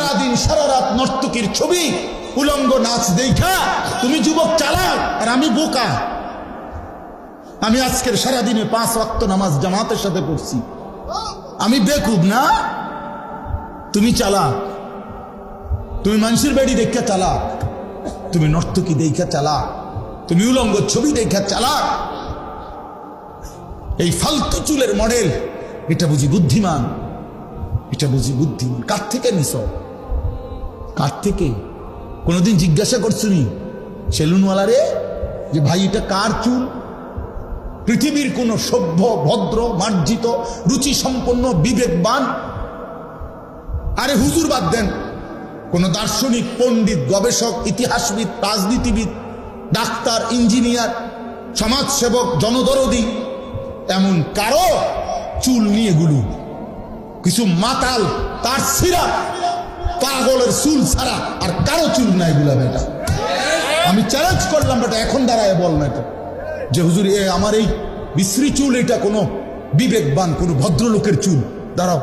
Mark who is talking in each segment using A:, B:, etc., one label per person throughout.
A: সারাদিন সারা রাত নর্তকীর ছবি, উলঙ্গ নাচ দেখা। তুমি যুবক চালাও, আর আমি বোকা। আমি আজকের সারাদিনে পাঁচ ওয়াক্ত নামাজ জামাতের সাথে পড়ছি। আমি বেকুব না? তুমি চালা তুমি মানুষের বাড়ি দেখা চালা তুমি নর্তকী দেখা চালা তুমি উলঙ্গ ছবি দেখা চালা এই ফালতু চুলের মডেল, এটা বুঝি বুদ্ধিমান? এটা বুঝি বুদ্ধিমান। কার থেকে নিস কার থেকে কোনোদিন জিজ্ঞাসা করছুনি সেলুনওয়ালারে, যে ভাই, এটা কার চুল? পৃথিবীর কোন সভ্য, ভদ্র, মার্জিত রুচি সম্পন্ন বিবেকবান। আরে হুজুর বাদ দেন। কোন দার্শনিক, পণ্ডিত, গবেষক, ইতিহাসবিদ, রাজনীতিবিদ, ডাক্তার, ইঞ্জিনিয়ার, সমাজসেবক, জনদরদি, এমন কারও চুল নিয়ে গুলু কিছু মাতাল, তার সিরা পাগলের চুল ছাড়া আর কারও চুল নাই গুলা বেটা। আমি চ্যালেঞ্জ করলাম বেটা, এখন দাঁড়ায় বল না এটা যে হুজুর, এ আমার এই বিশ্রী চুল, এটা কোনো বিবেকবান, কোনো ভদ্রলোকের চুল। দাঁড়াও,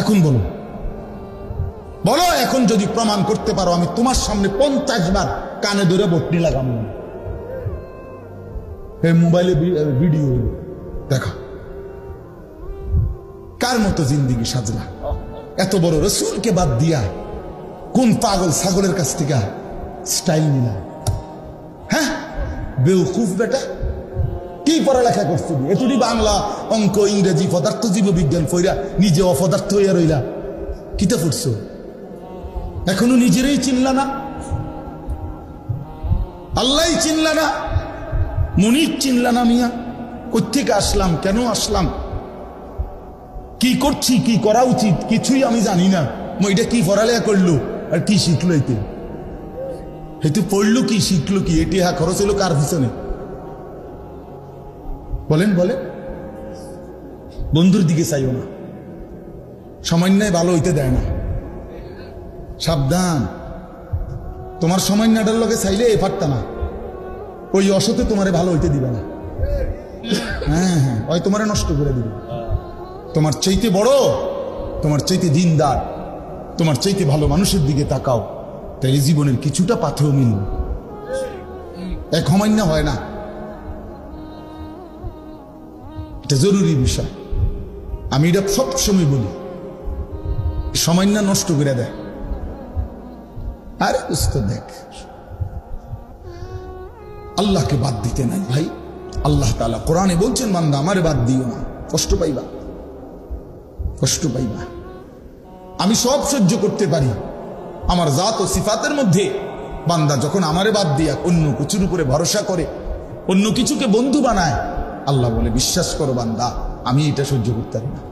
A: এখন বলো। বলো, এখন যদি প্রমাণ করতে পারো, আমি তোমার সামনে পঞ্চাশ বার কানে ধরে বটনি লাগাম এই মোবাইলে ভিডিও দেখা। কার মতো জিন্দিগি সাজলা? এত বড় রসুলকে বাদ দিয়া কোন পাগল ছাগলের কাছ থেকে স্টাইল নিলা হ্যাঁ? বেউকুফ বেটা, কি পড়ালেখা করছ এটুটি বাংলা অঙ্ক, ইংরেজি পদার্থ জীব বিজ্ঞান ফইরা নিজে অপদার্থ হইয়া রইলা। কিতা পড়ছো এখনও নিজেরই চিনলা না? আল্লাহ চিনলা না? মনির চিনলা না মিয়া? কোথেকে আসলাম? কেন আসলাম? কি করছি, কি করা উচিত, কিছুই আমি জানি না। এটা কি পড়ালেখা করল আর কি শিখলো এতে হেতু পড়ল কি শিখলো কি এটি হা খরচ হলো কার পিছনে? বলেন বলেন। বন্ধুর দিকে চাইও না। সামান্যায় ভালো হইতে দেয় না। সাবধান। তোমার সামান্যটার লোকে চাইলে এ পারতা না। ওই অসতে তোমারে ভালো হইতে দিবে না। হ্যাঁ হ্যাঁ ওই তোমারে নষ্ট করে দিবে। তোমার চাইতে বড়, তোমার চাইতে দিনদার, তোমার চাইতে ভালো মানুষের দিকে তাকাও। তাই জীবনের কিছুটা পাথেও মিলবে এক সমান্য হয় না। এটা জরুরি বিষয়। আমি এটা সবসময় বলি। সামান্য নষ্ট করে দেয়। আরে বুঝতে দেখ। আল্লাহকে বাদ দিতে নাই ভাই। আল্লাহ তালা কোরআনে বলছেন, বান্দা, আমারে বাদ দিও না। কষ্ট পাইবা। কষ্ট পাইবা। আমি সব সহ্য করতে পারি। আমার জাত ও সিফাতের মধ্যে বান্দা যখন আমারে বাদ দিয়া অন্য কিছুর উপরে ভরসা করে, অন্য কিছুকে বন্ধু বানায়, আল্লাহ বলে, বিশ্বাস করো বান্দা, আমি এটা সহ্য করতে পারি না।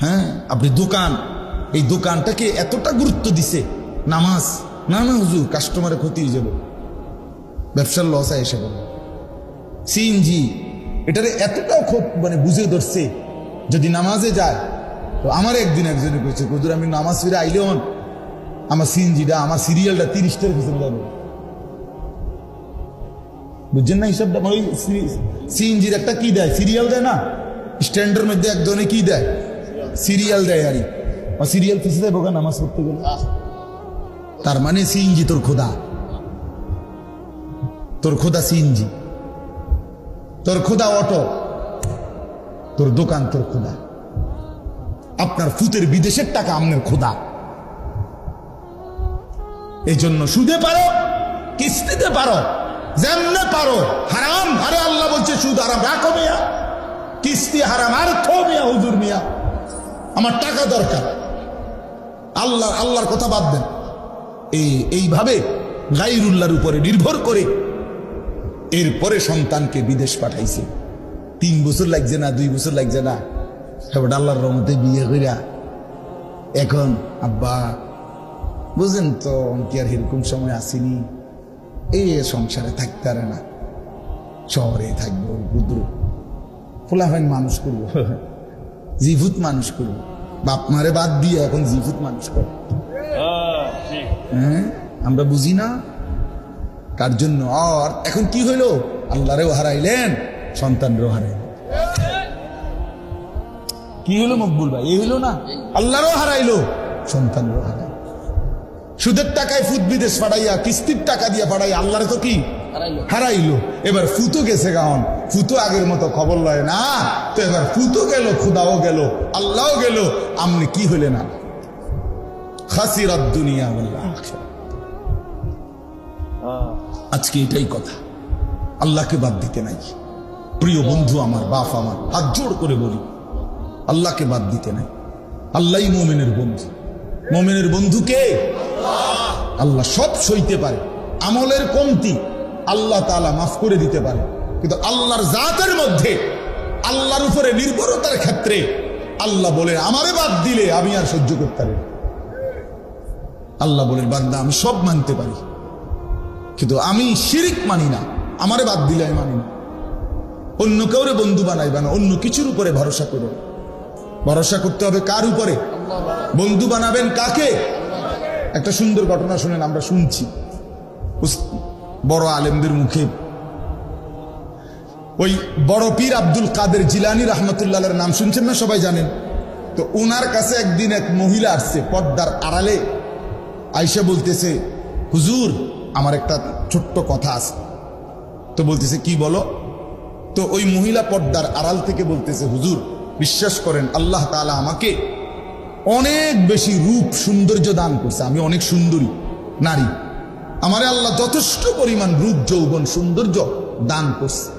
A: হ্যাঁ আপনি দোকান, এই দোকানটাকে এতটা গুরুত্ব দিছে, নামাজ, না না, হুজুর কাস্টমারের ক্ষতি হয়ে যাবে। ব্যবসার লস এসে গেল সিএনজি এটারে এতটাও খুব মানে বুঝে ধরছে, যদি নামাজে যায়, তো আমার একদিন একজনে কইছে, হুজুর, আমি নামাজ ফিরে আইলে হন, আমার সিনজিটা আমার সিরিয়ালটা তিরিশটার পিছনে যাবে। বুঝছেন না হিসাবটা? মানে ওই সিএনজির একটা কি দেয়? সিরিয়াল দেয় না? স্ট্যান্ডের মধ্যে একজনে কি দেয়? সিরিয়াল দেয় আরই সিরিয়াল পিছিয়ে দেয় বোকা নামাজ পড়তে গেলে? তার মানে সিএনজি তোর খোদা। তোর খোদা সিএনজি। তোর খোদা অটো, তোর দোকান তোর খোদা আপনার ফুতের বিদেশের টাকা আপনার খোদা এই জন্য সুদে পারো, কিস্তিতে পারো যেমনে পারো, হারাম আরে আল্লাহ বলছে, সুদ হারাম রাখো মিয়া। কিস্তি হারাম আর থো মিয়া, হুজুর মিয়া। আমার টাকা দরকার। আল্লাহ, আল্লাহর কথা বাদ দেন। এই, এইভাবে গাইরুল্লাহর উপরে নির্ভর করে এরপরে সন্তানকে বিদেশ পাঠাইছে। তিন বছর লাগছে না দুই বছর লাগছে না। এবার আল্লাহর রহমতে বিয়ে কইরা এখন আব্বা বুঝেন তো কি আর এরকম সময় আসেনি। এই সংসারে থাকতে পারে না। শহরে থাকব বুদ্র ফোলাফাইন মানুষ করব। জিভুত মানুষ করব। বাপ মারে বাদ দিয়ে এখন জিভুত মানুষ করে হ্যাঁ আমরা বুঝি না? কার জন্য? আর এখন কি হইল? আল্লাহরেও হারাইলেন সন্তানরেও হারাইলেন। কি হলো মকবুল ভাই? এই হলো না? আল্লাহরও হারাইলো সন্তানেরও হারাইলো। সুদের টাকায় ফুট বিদেশ পাঠাইয়া কিস্তির টাকা দিয়ে পাঠাইয়া আল্লাহর তো কি?
B: হারাইলো।
A: এবার ফুতো গেছে গাহন। ফুতো আগের মতো খবর লয় না। তো এবার ফুতো গেল খুদাও গেল আল্লাহও গেল। আমনি কি হলে না? খাসিরাত দুনিয়া বললাম আজকে এটাই কথা। আল্লাহকে বাদ দিতে নাই। প্রিয় বন্ধু, আমার বাপ, আমার হাত জোড় করে বলি, আল্লাহকে বাদ দিতে নাই। আল্লাহ মোমেনের বন্ধু। মোমেনের বন্ধুকে আল্লাহ। সব সইতে পারে, আমলের কমতি আল্লাহ তালা মাফ করে দিতে পারে। কিন্তু আল্লাহর জাতের মধ্যে, আল্লাহর উপরে নির্ভরতার ক্ষেত্রে আল্লাহ বলে, আমারে বাদ দিলে আমি আর সহ্য করতে পারি আল্লাহ বলেন, বান্দা, আমি সব মানতে পারি। কিন্তু আমি শিরিক মানি না, আমারে বাদ দিলে আমি মানি না। অন্য কাউরে বন্ধু বানাইবা না, অন্য কিছুর উপরে ভরসা করো। ভরসা করতে হবে কার উপরে? বন্ধু বানাবেন কাকে? একটা সুন্দর ঘটনা শুনেন, আমরা শুনছি। বড় আলেমদের মুখে। ওই বড় পীর আব্দুল কাদের জিলানি রহমতুল্লাহের নাম শুনছেন না সবাই জানেন? তো ওনার কাছে একদিন এক মহিলা আসছে পর্দার আড়ালে। আইসা বলতেছে, হুজুর আমার একটা ছোট্ট কথা আছে। তো বলতেছে, কি বলো? তো ওই মহিলা পর্দার আড়াল থেকে বলতেছে, হুজুর, বিশ্বাস করেন, আল্লাহ তাআলা আমাকে অনেক বেশি রূপ, সৌন্দর্য দান করছে। আমি অনেক সুন্দরী, নারী। আমারে আল্লাহ যথেষ্ট পরিমাণ রূপ, যৌবন, সৌন্দর্য দান করছে।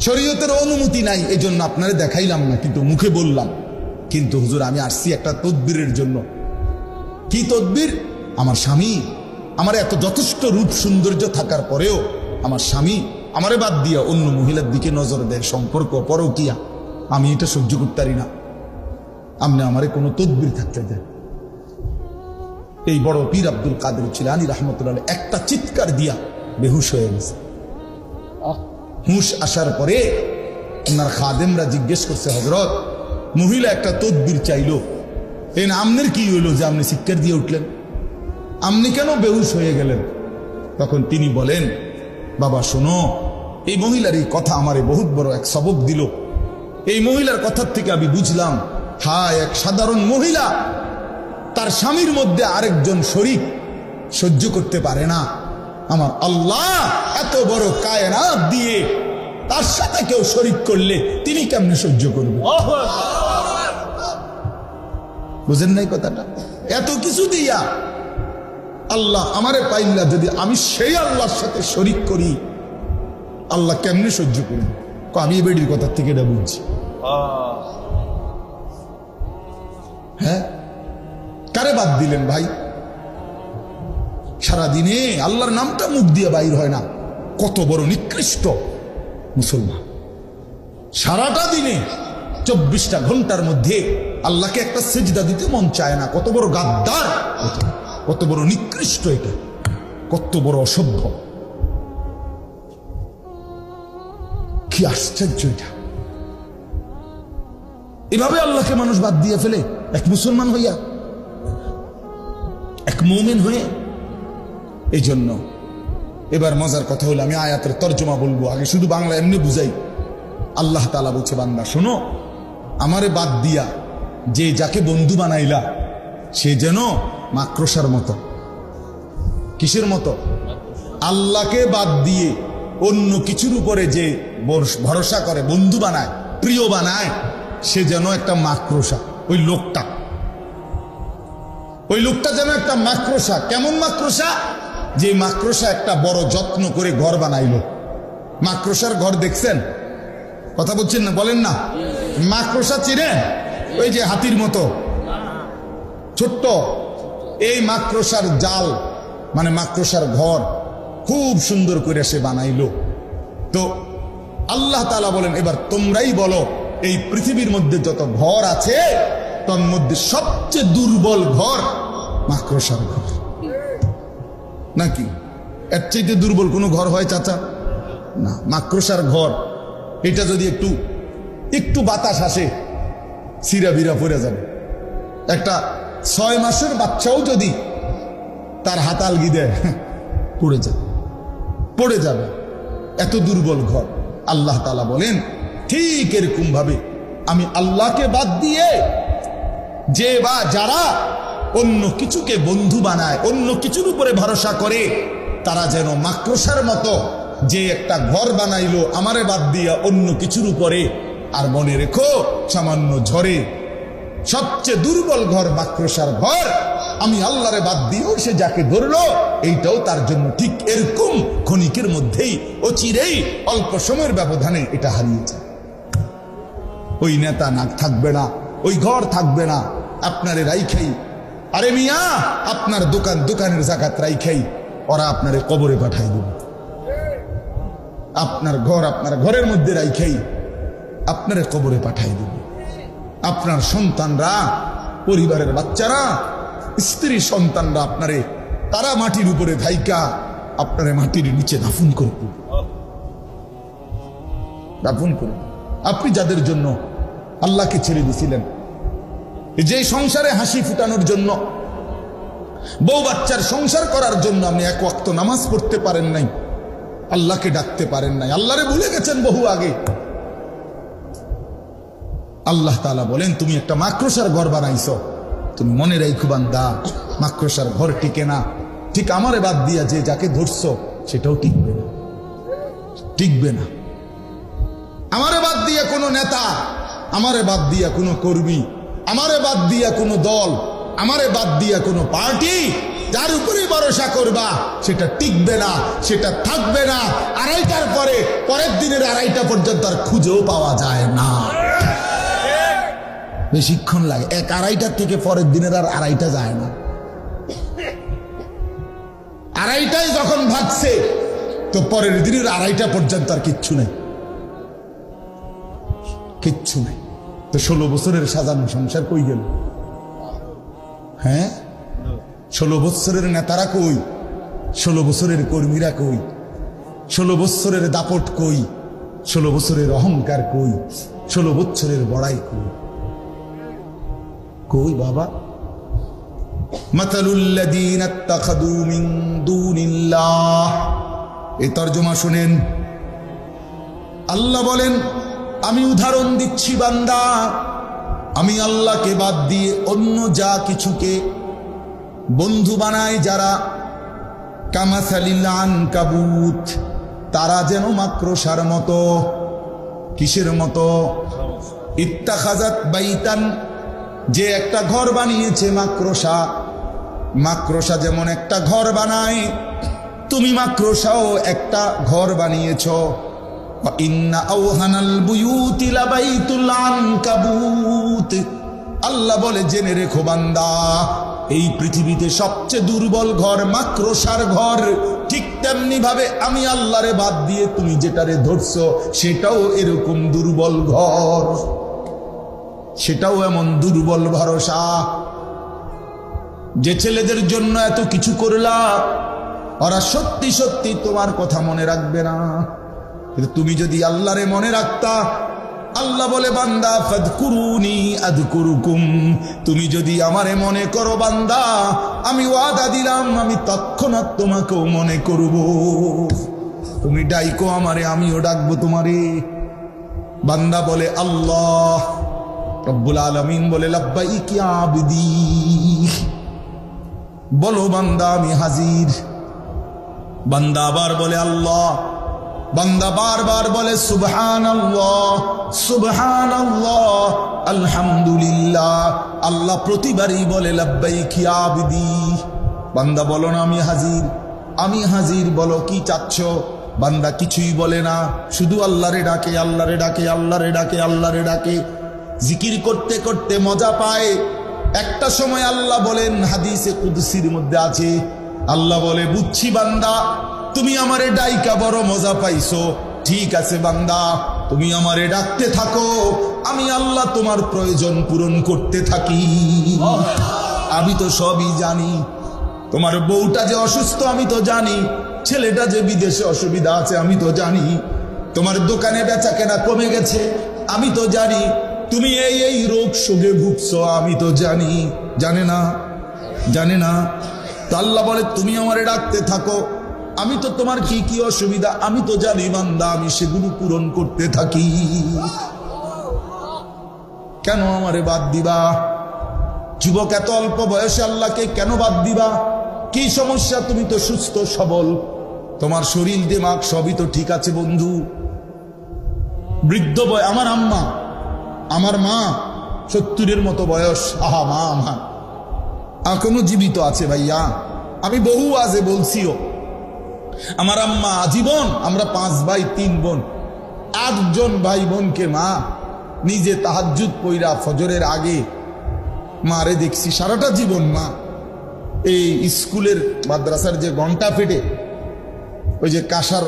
A: শরীয়তের অনুমতি নাই এই জন্য আপনারে দেখাইলাম না, কিন্তু মুখে বললাম। কিন্তু হুজুর, আমি আসছি একটা তদবিরের জন্য। কি তদবির? আমার স্বামী। আমার এত যথেষ্ট রূপ সৌন্দর্য থাকার পরেও আমার স্বামী আমারে বাদ দিয়া অন্য মহিলার দিকে নজর দেয় সম্পর্ক পরকিয়া। আমি এটা সহ্য করতে পারি না। আপনি আমারে কোনো তদবির থাকতে দেন এই বড় পীর আব্দুল কাদের চিলানি রহমতুল্লাহ একটা চিৎকার দিয়া বেহুশ হয়ে গেছে। হুঁশ আসার পরে ওনার খাদেমরা জিজ্ঞেস করছে হজরত মহিলা একটা তদবির চাইলো। এই আমনের কি হইল যে আপনি শিক্ষার দিয়ে উঠলেন? আপনি কেন বেহুশ হয়ে গেলেন? তখন তিনি বলেন বাবা শোনো এই মহিলার এই কথা আমারে বহুত বড় এক সবক দিল। এই মহিলার কথার থেকে আমি বুঝলাম হায় এক সাধারণ মহিলা! তার স্বামীর মধ্যে আরেকজন শরিক সহ্য করতে পারে না। আমার আল্লাহ এত বড় কায়নাত দিয়ে তার সাথে কেউ শরিক করলে তিনি কেমনে সহ্য করবে বুঝেন নাই কথাটা? এত কিছু দিয়া আল্লাহ আমারে পাইল্লা যদি আমি সেই আল্লাহর সাথে শরিক করি আল্লাহ কেমনে সহ্য করবে? ক, আমি বেডির কথার থেকে এটা বুঝছি। হ্যাঁ? কারে বাদ দিলেন ভাই? সারাদিনে আল্লাহর নামটা মুখ দিয়ে বাইর হয় না। কত বড় নিকৃষ্ট মুসলমান। সারাটা দিনে চব্বিশটা ঘণ্টার মধ্যে আল্লাহকে একটা সেজদা দিতে মন চায় না। কত বড় গাদ্দার কত কত বড় নিকৃষ্ট এটা। কত বড় অসভ্য। কি আশ্চর্য এটা। এভাবে আল্লাহকে মানুষ বাদ দিয়ে ফেলে এক মুসলমান হইয়া, এক মোমেন হয়ে এই জন্য এবার মজার কথা হলো, আমি আয়াতের তর্জমা বলব। আগে শুধু বাংলা এমনি বুঝাই। আল্লাহ তালা বলছে, বান্দা, শোনো, আমারে বাদ দিয়া যে যাকে বন্ধু বানাইলা, সে যেন মাক্রসার মতো। কিসের মতো? আল্লাহকে বাদ দিয়ে অন্য কিছুর উপরে যে ভরসা করে, বন্ধু বানায়, প্রিয় বানায়, সে যেন একটা মাক্রসা। ওই লোকটা। ওই লোকটা যেন একটা মাক্রসা। কেমন মাক্রসা? যে মাক্রসা একটা বড় যত্ন করে ঘর বানাইলো। মাক্রসার ঘর দেখছেন? কথা বলছেন না? বলেন না। মাক্রসা চিনেন? ওই যে হাতির মতো। ছোট্ট। এই মাক্রসার জাল মানে মাক্রসার ঘর, খুব সুন্দর করে সে বানাইলো। তো আল্লাহ তালা বলেন, এবার তোমরাই বলো, এই পৃথিবীর মধ্যে যত ঘর আছে তার মধ্যে সবচেয়ে দুর্বল ঘর মাক্রসার ঘর। নাকি? এর চাইতে দুর্বল কোনো ঘর হয় চাচা? না মাক্রসার ঘর। এটা যদি একটু একটু বাতাস আসে সিরা বিরা পড়ে যাবে। একটা ছয় মাসের বাচ্চাও যদি তার হাত আলগি দেয়, পড়ে যাবে। পড়ে যাবে। এত দুর্বল ঘর। আল্লাহ তালা বলেন, ঠিক এরকম ভাবে আমি আল্লাহকে বাদ দিয়ে যে বা যারা অন্য কিছুকে বন্ধু বানায়, অন্য কিছুর উপরে ভরসা করে, তারা যেন মাক্রসার মতো যে একটা ঘর বানাইলো, আমারে বাদ দিয়া অন্য কিছুর উপরে। আর মনে রেখো, সামান্য ঝড়ে সবচেয়ে দুর্বল ঘর মাক্রসার ঘর, আমি আল্লাহরে বাদ দিয়েও সে যাকে ধরলো, এইটাও তার জন্য ঠিক এরকম ক্ষণিকের মধ্যেই ও চিরেই অল্প সময়ের ব্যবধানে এটা হারিয়েছে। ওই নেতা না থাকবে না, ওই ঘর থাকবে না, আপনারে রাইখাই। আরে মিয়া, আপনার দোকান দোকানের জাকাত রাইখাই, ওরা আপনারে কবরে পাঠাই দেবে। আপনার ঘর আপনার ঘরের মধ্যে রাইখাই, আপনারে কবরে পাঠাই দেবে। আপনার সন্তানরা, পরিবারের বাচ্চারা, স্ত্রী সন্তানরা আপনারে তারা মাটির উপরে ধাইকা আপনারে মাটির নিচে দাফন করবে। দাফন করবে। আপনি যাদের জন্য আল্লাহকে ছেড়ে দিয়েছিলেন যে সংসারে হাসি ফুটানোর জন্য, বউ বাচ্চার সংসার করার জন্য আপনি এক ওয়াক্ত নামাজ পড়তে পারেন নাই, আল্লাহকে ডাকতে পারেন নাই। আল্লাহরে ভুলে গেছেন বহু আগে। আল্লাহ তালা বলেন, তুমি একটা মাক্রসার ঘর বানাইছ। তুমি মনে রাইখু বান্দা মাক্রসার ঘর টিকে না। ঠিক আমারে বাদ দিয়া যে যাকে ধরছ, সেটাও টিকবে না। টিকবে না। আমারে বাদ দিয়া কোনো নেতা, আমারে বাদ দিয়া কোনো কর্মী, আমারে বাদ দিয়া কোনো দল, আমারে বাদ দিয়া কোনো পার্টি, যার উপরে ভরসা করবা, সেটা টিকবে না, সেটা থাকবে না। আড়াইটার পরে, পরের দিনের আড়াইটা পর্যন্ত আর খুঁজেও পাওয়া যায় না। বেশিক্ষণ লাগে। এক আড়াইটার থেকে পরের দিনের আর আড়াইটা যায় না। আড়াইটাই যখন ভাগছে, তো পরের দিনের আড়াইটা পর্যন্ত আর কিচ্ছু নেই। কিচ্ছু নেই। তো ষোলো বছরের সাজানো সংসার কই গেল? হ্যাঁ? ষোলো বছরের নেতারা কই? ষোলো বছরের কর্মীরা কই? ষোলো বছরের দাপট কই? ষোলো বছরের অহংকার কই? ষোলো বছরের বড়াই কই? কই বাবা? দুনিল্লাহ। এই তর্জমা শুনেন। আল্লাহ বলেন, আমি উদাহরণ দিচ্ছি বান্দা। আমি আল্লাহকে বাদ দিয়ে অন্য যা কিছুকে বন্ধু বানায় যারা কামাসালিলান কাবুত তারা যেন মাক্রসার মতো, কিসের মতো? ইত্তাখাজাত বাইতান যে একটা ঘর বানিয়েছে মাক্রসা মাক্রসা যেমন একটা ঘর বানায়, তুমি মাক্রসাও একটা ঘর বানিয়েছ। আল্লাহ বলে, জেনে রেখো বান্দা, এই পৃথিবীতে সবচেয়ে দুর্বল ঘর মাক্রসার ঘর। ঠিক তেমনি ভাবে আমি আল্লাহরে বাদ দিয়ে তুমি যেটারে ধরছো, সেটাও এরকম দুর্বল ঘর। সেটাও এমন দুর্বল ভরসা। যে ছেলেদের জন্য এত কিছু করলা, ওরা সত্যি সত্যি তোমার কথা মনে রাখবে না। কিন্তু তুমি যদি আল্লাহরে মনে রাখতা, আল্লাহ বলে, বান্দা, ফাদকুরুনি আদকুরুকুম তুমি যদি আমারে মনে করো, বান্দা, আমি ওয়াদা দিলাম, আমি তৎক্ষণাৎ তোমাকেও মনে করব। তুমি ডাইকো আমারে, আমিও ডাকবো তোমারে। বান্দা বলে, আল্লাহ রব্বুল আলমিন বলে লাব্বাই কি আবিদি। বলো, বান্দা, আমি হাজির। বান্দা আবার বলে, আল্লাহ। বান্দা বারবার বলে সুবহান আল্লাহ সুবহান আল্লাহ আলহামদুলিল্লাহ। আল্লাহ প্রতিবারই বলে লাব্বাই কি আবিদি। বান্দা বলো না, আমি হাজির। আমি হাজির, বলো, কি চাচ্ছ? বান্দা কিছুই বলে না, শুধু আল্লাহরে ডাকে আল্লাহরে ডাকে আল্লাহরে ডাকে আল্লাহরে ডাকে। জিকির করতে করতে মজা পায়। একটা সময় আল্লাহ বলেন, হাদিসে কুদসির মধ্যে আছে, আল্লাহ বলে, বুঝছি বান্দা, তুমি আমারে ডাইকা বড় মজা পাইছো। ঠিক আছে বান্দা, তুমি আমারে ডাকতে থাকো, আমি আল্লাহ তোমার প্রয়োজন পূরণ করতে থাকি। আমি তো সবই জানি, তোমার বউটা যে অসুস্থ, আমি তো জানি, ছেলেটা যে বিদেশে অসুবিধা আছে, আমি তো জানি, তোমার দোকানে বেচা কেনা কমে গেছে, আমি তো জানি তুমি এই এই রোগ সোগে ভুগছ, আমি তো জানি। জানে না জানে না। তো আল্লাহ বলে, তুমি আমারে ডাকতে থাকো। আমি তো তোমার কি কি অসুবিধা? আমি তো জানি, বান্দা, আমি সেগুলো পূরণ করতে থাকি। কেন আমারে বাদ দিবা? যুবক, এত অল্প বয়সে আল্লাহকে কেন বাদ দিবা? কি সমস্যা? তুমি তো সুস্থ, সবল। তোমার শরীর, দিমাগ, সবই তো ঠিক আছে, বন্ধু। বৃদ্ধ বয়, আমার আম্মা আমার মা সত্তরের মতো বয়স। আহা, মা আমার এখনও জীবিত আছে ভাইয়া? আমি বহু আজে বলছিও। আমার আম্মা আজীবন, আমরা পাঁচ ভাই, তিন বোন। আটজন ভাই বোনকে মা, নিজে তাহাজ্জুদ পইরা ফজরের আগে মারে দেখছি, সারাটা জীবন মা। এই স্কুলের মাদ্রাসার যে ঘণ্টা ফেটে, ওই যে কাঁসার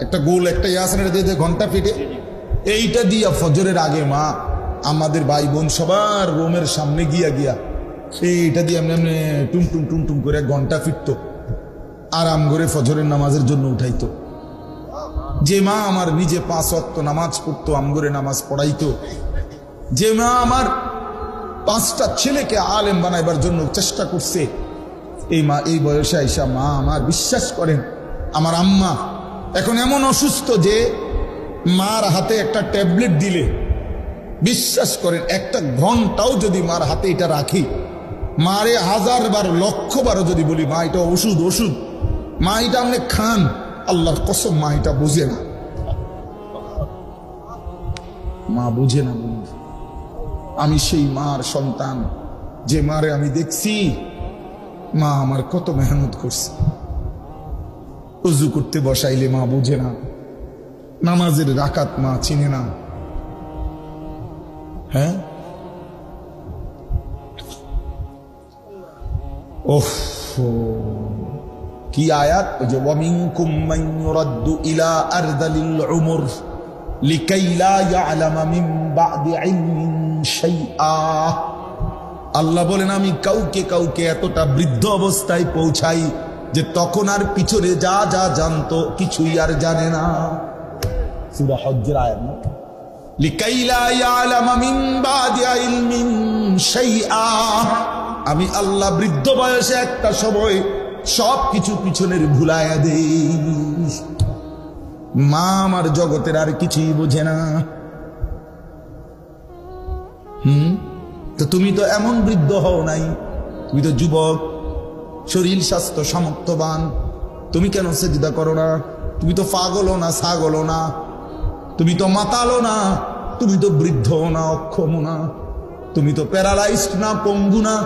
A: একটা গোল একটা ইয়াসনের যে ঘণ্টা ফেটে? এইটা দিয়া ফজরের আগে মা, আমাদের ভাই বোন সবার রোমের সামনে গিয়া গিয়া, এইটা দিয়ে এমনি এমনি টুম টুম টুম টুম করে ঘণ্টা ফিরতো, আরাম করে ফজরের নামাজের জন্য উঠাইতো। যে মা আমার নিজে পাঁচ অক্ত নামাজ পড়তো আমগরে নামাজ পড়াইতো। যে মা আমার পাঁচটা ছেলেকে আলেম বানাইবার জন্য চেষ্টা করছে, এই মা, এই বয়সে আইসা মা আমার বিশ্বাস করেন, আমার আম্মা এখন এমন অসুস্থ যে মার হাতে একটা ট্যাবলেট দিলে, বিশ্বাস করেন, একটা ঘন্টাও যদি মার হাতে এটা রাখি, মারে হাজার বার লক্ষ বারও যদি বলি, মা, এটা ওষুধ ওষুধ, মা, এটা আপনি খান। আল্লাহর কসম, মা, এটা বুঝে না। মা বুঝে না আমি সেই মার সন্তান, যে মারে আমি দেখছি। মা আমার কত মেহনত করছে। উজু করতে বসাইলে মা বুঝে না। নামাজের রাকাত মা চিনে না হ্যাঁ? ওহ, কি আয়াত? যে, ওয়ামিনকুম মান ইলা আরদালিল উমর মিন বাদি ইলমিন শাইআ। আল্লাহ বলেন, আমি কাউকে কাউকে এতটা বৃদ্ধ অবস্থায় পৌঁছাই যে তখন আর পিছনে যা যা জানতো কিছুই আর জানে না। সূরা হজ্জের আয়াত আমি আল্লাহ বৃদ্ধ বয়সে একটা সময় সব কিছু পিছনের ভুলাইয়া দেই। মা আমার জগতের আর কিছুই বোঝে না। হুম? তো তুমি তো এমন বৃদ্ধ হও নাই। তুমি তো যুবক, শরীর স্বাস্থ্য সামর্থ্যবান তুমি কেন সেজিদা করো না? তুমি তো পাগলও না, ছাগলও না। তুমি তো মাতালো না, তুমি তো বৃদ্ধ না অক্ষম না, তুমি তো প্যারালাইজড না, পঙ্গু না,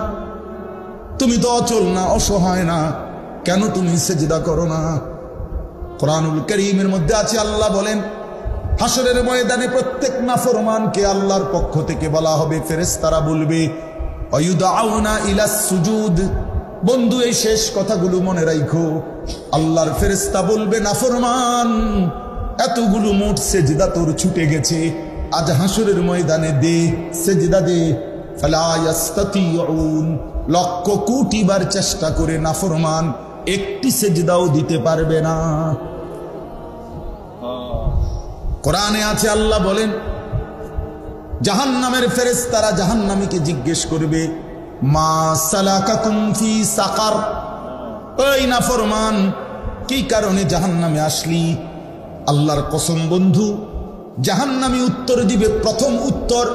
A: তুমি তো অচল না, অসহায় না, কেন তুমি সেজদা করো না? কোরআনুল করিমের মধ্যে আছে, আল্লাহ বলেন হাসরের ময়দানে প্রত্যেক নাফরমানকে আল্লাহর পক্ষ থেকে বলা হবে, ফেরেশতারা বলবে, অয়ুদাউনা ইলাস সুজুদ। বন্ধু, এই শেষ কথাগুলো মনে রাখো আল্লাহর ফেরেশতা বলবে, নাফরমান এতগুলো মোট সেজদা তোর ছুটে গেছে। আজ হাসরের ময়দানে দে সেজদা দে। লক্ষ কোটি বার চেষ্টা করে নাফরমান, একটি সেজদাও দিতে পারবে না। কোরআনে আছে আল্লাহ বলেন জাহান নামের ফেরেস তারা জাহান নামীকে জিজ্ঞেস করবে, মা সালাকাকুম ফি সাকার? ওই নাফরমান, কি কারণে জাহান নামে আসলি? আল্লাহর কসম বন্ধু জাহান নামী উত্তর দিবে প্রথম উত্তর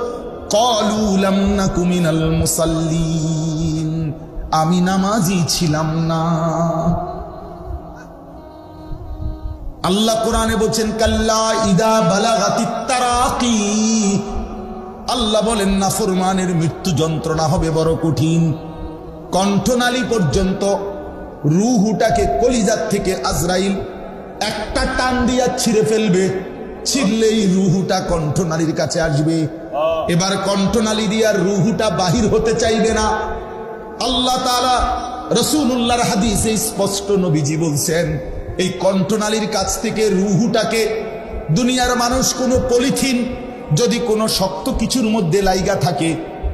A: আমি নামাজি ছিলাম না। আল্লাহ কোরআনে বলছেন, কাল্লা ইদা বালাগাতিত তারাকি। আল্লাহ বলেন নাফরমানের মৃত্যু যন্ত্রণা হবে বড় কঠিন। কণ্ঠনালী পর্যন্ত রুহুটাকে কলিজার থেকে আজরাইল একটা টান দিয়া ছিঁড়ে ফেলবে ছিঁড়লেই রুহুটা কণ্ঠনালীর কাছে আসবে। এবার কণ্ঠনালী দিয়ার রুহুটা বাহির হতে চাইবে না। আল্লাহ তালা রসুল্লাহর হাদিসে স্পষ্ট নবীজি বলছেন এই কণ্ঠনালীর কাছ থেকে রুহুটাকে দুনিয়ার মানুষ কোনো পলিথিন যদি কোনো শক্ত কিছুর মধ্যে লাইগা থাকে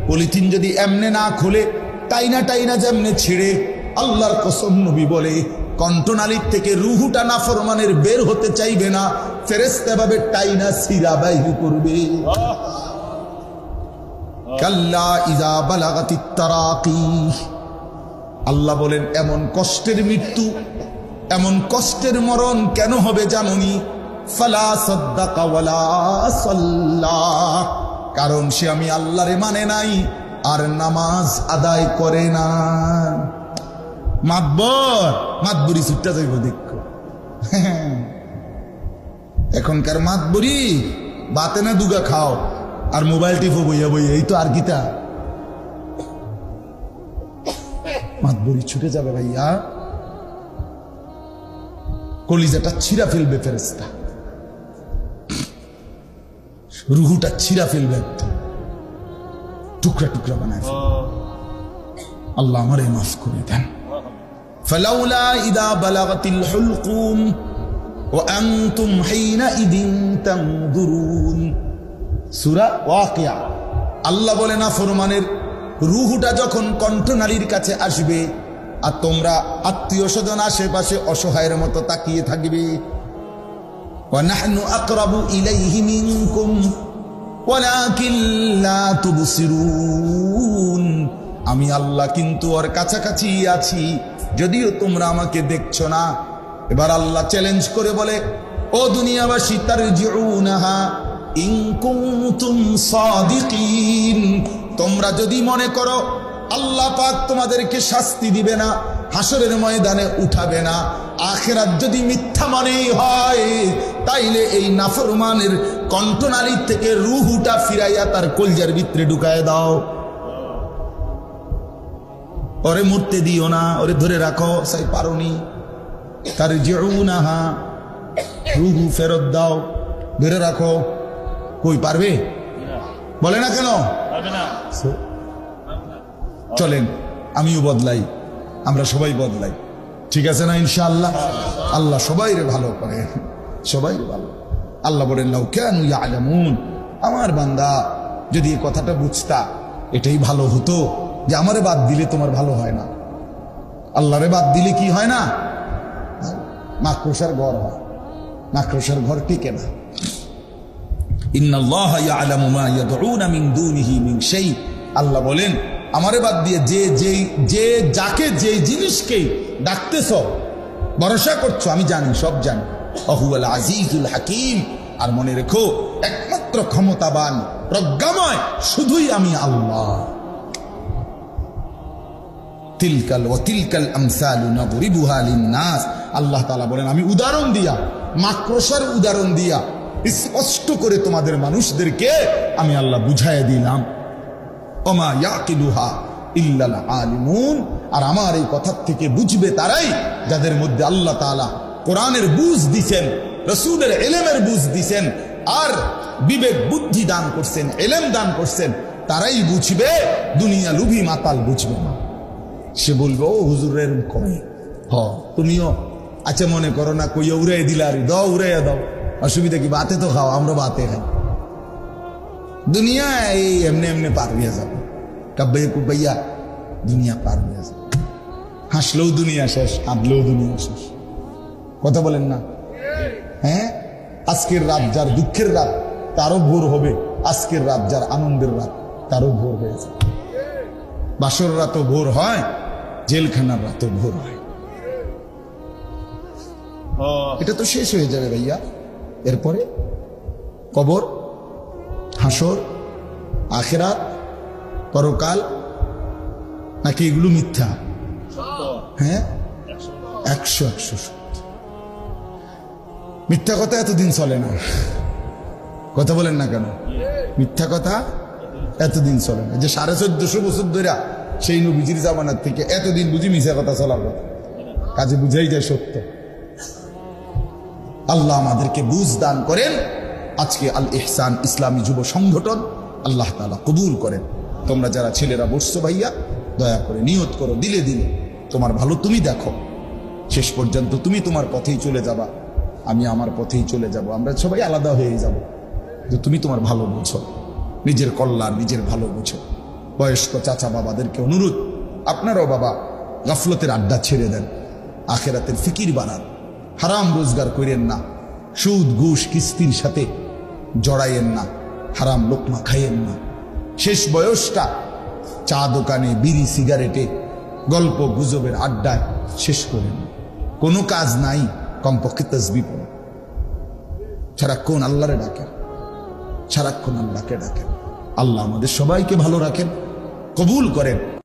A: পলিথিন যদি এমনে না খোলে টাইনা টাইনা যেমনে ছেড়ে আল্লাহর কসম নবী বলে কণ্ঠনালীর থেকে রুহুটা না ফরমানের বের হতে চাইবে না। ফেরেস্তা ভাবে টাইনা সিরা বাইর করবে। তারাকি। আল্লাহ বলেন, এমন কষ্টের মৃত্যু, এমন কষ্টের মরণ কেন হবে জাননি? কারণ সে আমি আল্লাহরে মানে নাই, আর নামাজ আদায় করে না। মাতবর মাতবরি ছুটটা যাইব দেখো। এখনকার মাতবরি বাতে না দুগা খাও আর মোবাইল টিপো বইয়া বইয়া এই তো আর গীতা। মাতবরি ছুটে যাবে ভাইয়া। কলিজাটা ছিঁড়া ফেলবে ফেরেস্তা রুহুটা ছিঁড়া ফেলবে একদম। টুকরা টুকরা বানায়। আল্লাহ আমারে মাফ করে দেন। فلولا إذا بلغت الحلقوم وأنتم حينئذ تنظرون সুরা ওয়াকিয়া আল্লাহ বলে না ফরমানের রুহুটা যখন কণ্ঠনালীর কাছে আসবে আর তোমরা আত্মীয় স্বজন আশেপাশে অসহায়ের মতো তাকিয়ে থাকবে ونحن أقرب إليه منكم ولكن لا تبصرون আমি আল্লাহ কিন্তু ওর কাছাকাছি আছি যদিও তোমরা আমাকে দেখছ না। এবার আল্লাহ চ্যালেঞ্জ করে বলে, ও দুনিয়াবাসী তার তোমরা যদি মনে করো, আল্লাহ পাক তোমাদেরকে শাস্তি দিবে না, হাসরের ময়দানে উঠাবে না, আখেরাত যদি মিথ্যা মনেই হয়, তাইলে এই নাফরমানের কণ্ঠনালীর থেকে রুহুটা ফিরাইয়া তার কলজার ভিতরে ঢুকায় দাও। ওরে মরতে দিও না ওরে ধরে রাখো সাই পারোনি। তার জিউনাহা রুহু ফেরত দাও ধরে রাখো। কই পারবে? বলে না কেন? চলেন আমিও বদলাই আমরা সবাই বদলাই। ঠিক আছে না ইনশাআল্লাহ? আল্লাহ সবাই রে ভালো করে সবাই ভালো। আল্লাহ বলেন লাউ কেন ইয়ালামুন। আমার বান্দা যদি এই কথাটা বুঝতা এটাই ভালো হতো। যে আমারে বাদ দিলে তোমার ভালো হয় না। আল্লাহরে বাদ দিলে কি হয় না? মাকড়সার ঘর হয়। মাকড়সার ঘর টিকে না। আল্লাহ বলেন, আমারে বাদ দিয়ে যে যে যে যাকে যে জিনিসকে ডাকতেছ, ভরসা করছ, আমি জানি, সব জানি। অহুয়াল আজিজুল হাকিম। আর মনে রেখো, একমাত্র ক্ষমতাবান, প্রজ্ঞাময়, শুধুই আমি আল্লাহ। তিলকাল, ও তিলকাল আমসালু আল্লাহ তাআলা বলেন, আমি উদাহরণ দিয়া, মাকড়সার উদাহরণ দিয়া, স্পষ্ট করে তোমাদের মানুষদেরকে আমি আল্লাহ বুঝাইয়া দিলাম। ওমা ইয়াকিলুহা ইল্লাল আলিমুন। আর আমার এই কথার থেকে বুঝবে তারাই যাদের মধ্যে আল্লাহ তাআলা কোরআনের বুঝ দিছেন, রসুলের এলেমের বুঝ দিছেন, আর বিবেক, বুদ্ধি দান করছেন, এলেম দান করছেন, তারাই বুঝবে, দুনিয়া লুভি মাতাল বুঝবে না। সে বলবে, ও হুজুরের কমে হ, তুমিও আচ্ছা মনে করো না, কইয়া উড়াই দিলা আর, দাও, উড়াইয়া দাও। অসুবিধা কি বাতে তো খাও, আমরা বাতে খাই। দুনিয়া এই এমনি এমনি পার হইয়া যাবে কাব্বাইয়া কুব্বাইয়া দুনিয়া পার হইয়া যাবে হাসলেও দুনিয়া শেষ, কাঁদলেও দুনিয়া শেষ। কথা বলেন না? হ্যাঁ? আজকের রাত যার দুঃখের রাত, তারও ভোর হবে। আজকের রাত যার আনন্দের রাত, তারও ভোর হয়ে যাবে। বাসর রাতও ভোর হয় জেলখানার রাতও ভোর হয়। এটা তো শেষ হয়ে যাবে ভাইয়া। এরপরে কবর হাসর আখেরাত পরকাল নাকি এগুলো মিথ্যা? হ্যাঁ? একশো একশো সত্য। মিথ্যা কথা এতদিন চলে না। কথা বলেন না কেন? মিথ্যা কথা এতদিন চলে না। যে সাড়ে চোদ্দশো বছর ধরে সেই নবীজির জামানার থেকে এতদিন বুঝি মিথ্যা কথা চলার কথা কাজে বুঝাই যায় সত্য। আল্লাহ আমাদেরকে বুঝ দান করেন। আজকে আল ইহসান ইসলামী যুব সংগঠন আল্লাহ তালা কবুল করেন। তোমরা যারা ছেলেরা বসছো ভাইয়া, দয়া করে নিয়ত করো, দিলে দিলে। তোমার ভালো তুমি দেখো। শেষ পর্যন্ত তুমি তোমার পথেই চলে যাবা। আমি আমার পথেই চলে যাব। আমরা সবাই আলাদা হয়ে যাব। যে তুমি তোমার ভালো বুঝো। নিজের কল্যাণ, নিজের ভালো বুঝো। বয়স্ক চাচা বাবাদেরকে অনুরোধ, আপনারাও বাবা গাফলতের আড্ডা ছেড়ে দেন। আখেরাতের ফিকির বানান। হারাম রোজগার করেন না। সুদ, ঘুষ, কিস্তির সাথে জড়াইয়েন না। হারাম লোকমা খাইয়েন না। শেষ বয়সটা চা দোকানে, বিড়ি, সিগারেটে, গল্প গুজবের আড্ডায় শেষ করেন। কোনো কাজ নাই, কমপক্ষে তসবি পড়ে। সারাক্ষণ আল্লাহরে ডাকেন। সারাক্ষণ আল্লাহকে ডাকেন। আল্লাহ আমাদের সবাইকে ভালো রাখেন। কবুল করেন।